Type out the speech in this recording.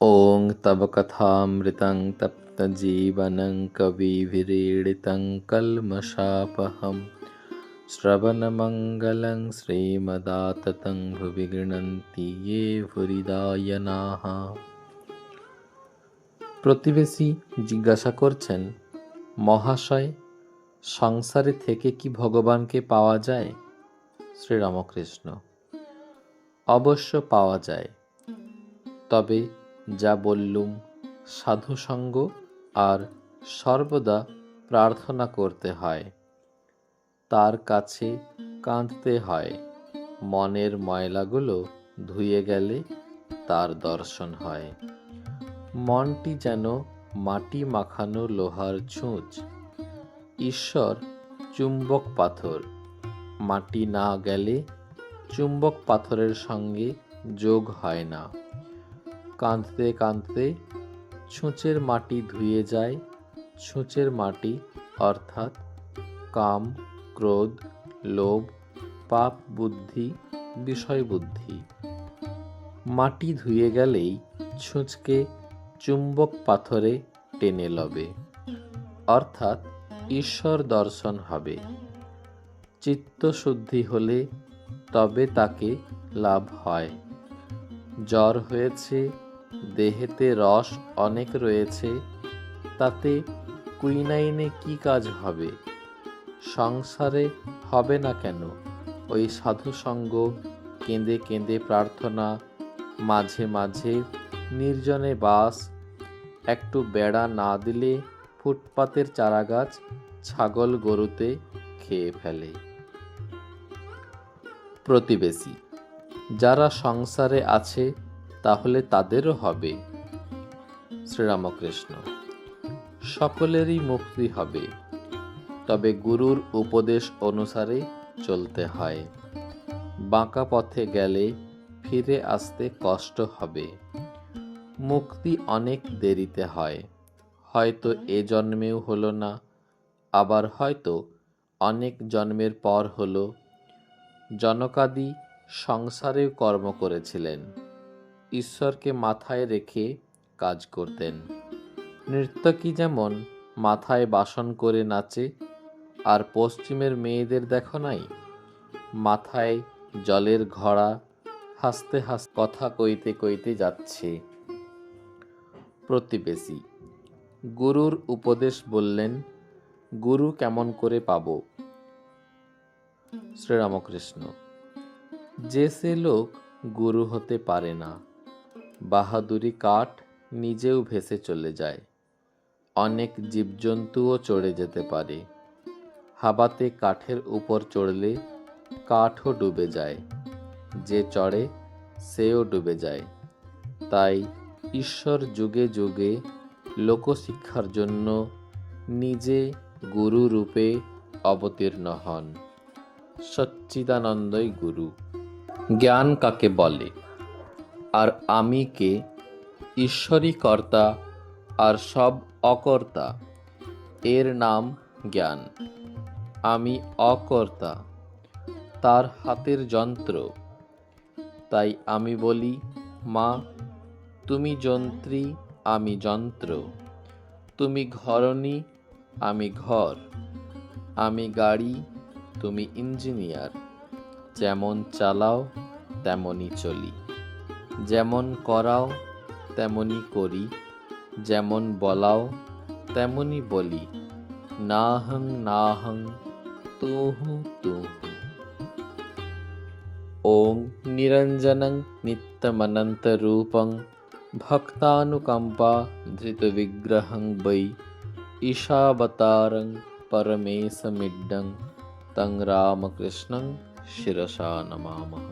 ॐ तव कथामृतं तप्तजीवनं कविभिरीडितं कल्मषापहं শ্রবণমঙ্গলং শ্রীমদাততং ভুবি গৃণন্তি ये ভুরিদায়নাহ প্রতিবেশী জিজ্ঞাসা করছেন মহাশয় সংসারে থেকে কি ভগবানকে পাওয়া যায় শ্রীরামকৃষ্ণ অবশ্য পাওয়া যায় তবে যা বললুম সাধুসঙ্গ আর সর্বদা প্রার্থনা করতে হয়। তার কাছে কাঁদতে হয়, মনের ময়লাগুলো ধুয়ে গেলে তার দর্শন হয়। মনটি যেন মাটি মাখানো লোহার ছুঁচ, ঈশ্বর চুম্বক পাথর। মাটি না গেলে চুম্বক পাথরের সঙ্গে যোগ হয় না। কাঁদতে কাঁদতে ছুঁচের মাটি ধুয়ে যায়। ছুঁচের মাটি অর্থাৎ কাম, ক্রোধ, লোভ, পাপ বুদ্ধি, বিষয় বুদ্ধি। মাটি ধুয়ে গেলেই ছুঁচকে চুম্বক পাথরে টেনে লবে। অর্থাৎ ঈশ্বর দর্শন হবে। চিত্তশুদ্ধি হলে তবে তাকে লাভ হয়। জ্বর হয়েছে দেহেতে রস অনেক রয়েছে, তাতে কুইনাইনে কি কাজ হবে? সংসারে হবে না কেন? ওই সাধুসঙ্গ, কেঁদে কেঁদে প্রার্থনা, মাঝে মাঝে নির্জনে বাস, একটু বেড়া না দিলে ফুটপাতের চারাগাছ ছাগল গরুতে খেয়ে ফেলে। প্রতিবেশী, যারা সংসারে আছে তাহলে তাদেরও হবে। শ্রীরামকৃষ্ণ, সকলেরই মুক্তি হবে। তবে গুরুর উপদেশ অনুসারে চলতে হয়। বাঁকা পথে গেলে ফিরে আসতে কষ্ট হবে। মুক্তি অনেক দেরিতে হয়। হয়তো এ জন্মেও হলো না, আবার হয়তো অনেক জন্মের পর হলো। জনকাদি সংসারেও কর্ম করেছিলেন। ঈশ্বরকে মাথায় রেখে কাজ করতেন। নৃত্যকী যেমন মাথায় বাসন করে নাচে, আর পশ্চিমের মেয়েদের দেখো নাই? মাথায় জলের ঘড়া হাসতে হাস কথা কইতে কইতে যাচ্ছে। প্রতিবেশী, গুরুর উপদেশ বললেন, গুরু কেমন করে পাব? শ্রীরামকৃষ্ণ, যে সে লোক গুরু হতে পারে না। বাহাদুরি কাঠ নিজেও ভেসে চলে যায়। অনেক জীবজন্তুও চড়ে যেতে পারে। হাবাতে কাঠের উপর চড়লে কাঠও ডুবে যায়। যে চড়ে, সেও ডুবে যায়। তাই ঈশ্বর যুগে যুগে লোকশিক্ষার জন্য নিজে গুরু রূপে অবতীর্ণ হন। সচ্চিদানন্দই গুরু। জ্ঞান কাকে বলে? আর আমি কে? ঈশ্বরই কর্তা আর সব অকর্তা। এর নাম জ্ঞান। আমি অকর্তা, তার হাতের যন্ত্র। তাই আমি বলি, মা, তুমি যন্ত্রী, আমি যন্ত্র। তুমি ঘরণী, আমি ঘর। আমি গাড়ি, তুমি ইঞ্জিনিয়ার। যেমন চালাও, তেমনই চলি। যেমন করাও তেমনই করি যেমন বলাও তেমনই বলি নাহং নাহং তুহু তুহু ॐ निरञ्जनं नित्यमनन्तरूपं भक्तानुकम्पा धृतविग्रहं वै ईशावतारं परमेशमिड्डं तं रामकृष्णं शिरसा नमामः